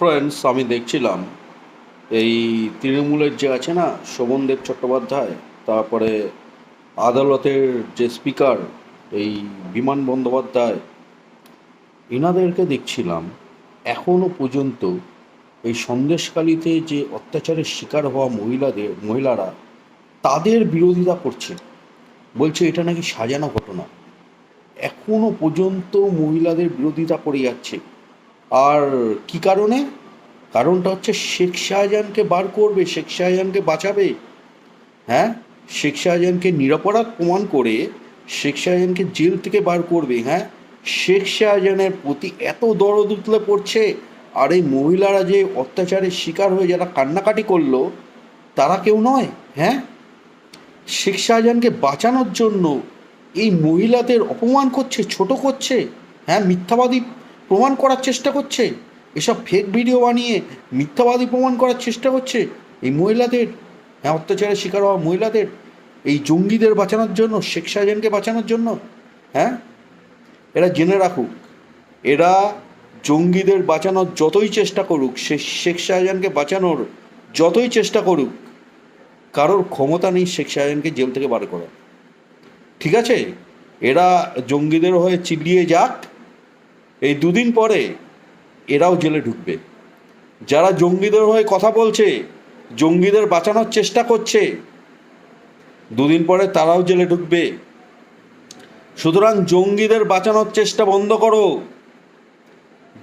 Friends আমি দেখছিলাম, এই তৃণমূলের যে আছে না শোভনদেব চট্টোপাধ্যায়, তারপরে আদালতের যে স্পিকার এই বিমান বন্দ্যোপাধ্যায় এনাদেরকে দেখছিলাম এখনও পর্যন্ত এই সন্দেশকালীতে যে অত্যাচারের শিকার হওয়া মহিলাদের, মহিলারা, তাদের বিরোধিতা করছে। বলছে এটা নাকি সাজানো ঘটনা। এখনও পর্যন্ত মহিলাদের বিরোধিতা করে যাচ্ছে। আর কি কারণে? কারণটা হচ্ছে শেখ শাহজাহানকে বার করবে, শেখ শাহজাহানকে বাঁচাবে। হ্যাঁ? শেখ শাহজাহানকে নিরাপরাধ প্রমাণ করে শেখ শাহজাহানকে জেল থেকে বার করবে হ্যাঁ? শেখ শাহজাহানের প্রতি এত দরদ উতলে পড়ছে, আর এই মহিলারা যে অত্যাচারের শিকার হয়ে যারা কান্নাকাটি করল, তারা কেউ নয় হ্যাঁ? শেখ শাহজাহানকে বাঁচানোর জন্য এই মহিলাদের অপমান করছে, ছোট করছে হ্যাঁ? মিথ্যাবাদী প্রমাণ করার চেষ্টা করছে। এসব ফেক ভিডিও বানিয়ে মিথ্যাবাদী প্রমাণ করার চেষ্টা করছে এই মহিলাদের। হ্যাঁ অত্যাচারের শিকার হওয়া মহিলাদের। এই জঙ্গিদের বাঁচানোর জন্য, শেখ শাহজাহানকে বাঁচানোর জন্য। হ্যাঁ? এরা জেনে রাখুক, এরা জঙ্গিদের বাঁচানোর যতই চেষ্টা করুক, সে শেখ শাহজাহানকে বাঁচানোর যতই চেষ্টা করুক, কারোর ক্ষমতা নেই শেখ শাহজাহানকে জেল থেকে বার করার। ঠিক আছে? এরা জঙ্গিদের হয়ে চিল্লিয়ে যাক এই দুদিন পরে এরাও জেলে ঢুকবে। যারা জঙ্গিদের হয়ে কথা বলছে, জঙ্গিদের বাঁচানোর চেষ্টা করছে, দুদিন পরে তারাও জেলে ঢুকবে। সুতরাং জঙ্গিদের বাঁচানোর চেষ্টা বন্ধ করো।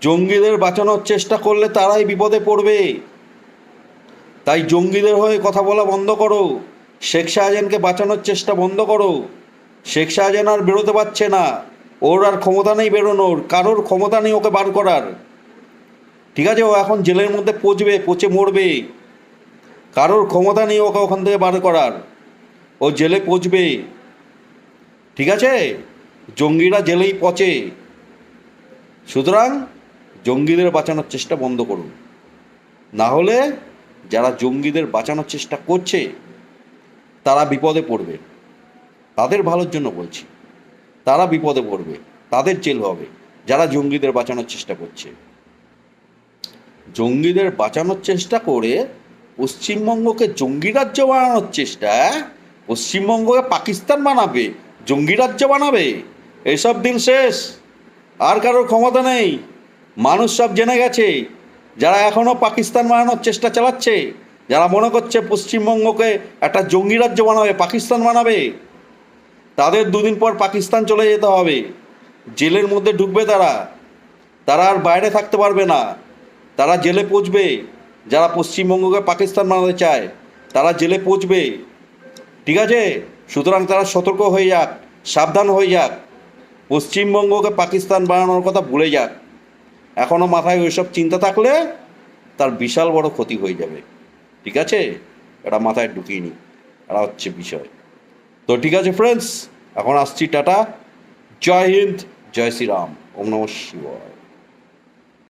জঙ্গিদের বাঁচানোর চেষ্টা করলে তারাই বিপদে পড়বে। তাই জঙ্গিদের হয়ে কথা বলা বন্ধ করো। শেখ শাহজাহানকে বাঁচানোর চেষ্টা বন্ধ করো। শেখ শাহজাহান আর বেরোতে পারছে না। ওর আর ক্ষমতা নেই বেরোনোর, কারোর ক্ষমতা নেই ওকে বার করার। ঠিক আছে, ও এখন জেলের মধ্যে পচবে, পচে মরবে। কারোর ক্ষমতা নেই ওকে ওখান থেকে বার করার। ও জেলে পচবে। ঠিক আছে? জঙ্গিরা জেলেই পচে। সুতরাং জঙ্গিদের বাঁচানোর চেষ্টা বন্ধ করুন। না হলে যারা জঙ্গিদের বাঁচানোর চেষ্টা করছে, তারা বিপদে পড়বে। তাদের ভালোর জন্য বলছি। তারা বিপদে পড়বে, তাদের জেল হবে, যারা জঙ্গিদের বাঁচানোর চেষ্টা করছে। জঙ্গিদের বাঁচানোর চেষ্টা করে পশ্চিমবঙ্গকে জঙ্গি রাজ্য বানানোর চেষ্টা, পশ্চিমবঙ্গকে পাকিস্তান বানাবে, জঙ্গি রাজ্য বানাবে। এসব দিন শেষ, আর কারোর ক্ষমতা নেই। মানুষ সব জেনে গেছে, যারা এখনও পাকিস্তান বানানোর চেষ্টা চালাচ্ছে, যারা মনে করছে পশ্চিমবঙ্গকে একটা জঙ্গি রাজ্য বানাবে, পাকিস্তান বানাবে। তাদের দুদিন পর পাকিস্তান চলে যেতে হবে। জেলের মধ্যে ঢুকবে তারা। তারা আর বাইরে থাকতে পারবে না। তারা জেলে পৌঁছবে। যারা পশ্চিমবঙ্গকে পাকিস্তান বানাতে চায়, তারা জেলে পৌঁছবে। ঠিক আছে? সুতরাং তারা সতর্ক হয়ে যাক, সাবধান হয়ে যাক। পশ্চিমবঙ্গকে পাকিস্তান বানানোর কথা ভুলে যাক। এখনও মাথায় ওইসব চিন্তা থাকলে তার বিশাল বড় ক্ষতি হয়ে যাবে। ঠিক আছে? এটা মাথায় ঢুকিয়ে নি এটা হচ্ছে বিষয়। তো ঠিক আছে ফ্রেন্ডস এখন আসছি টাটা। জয় হিন্দ জয় শ্রীরাম। ওম নম শিবায়।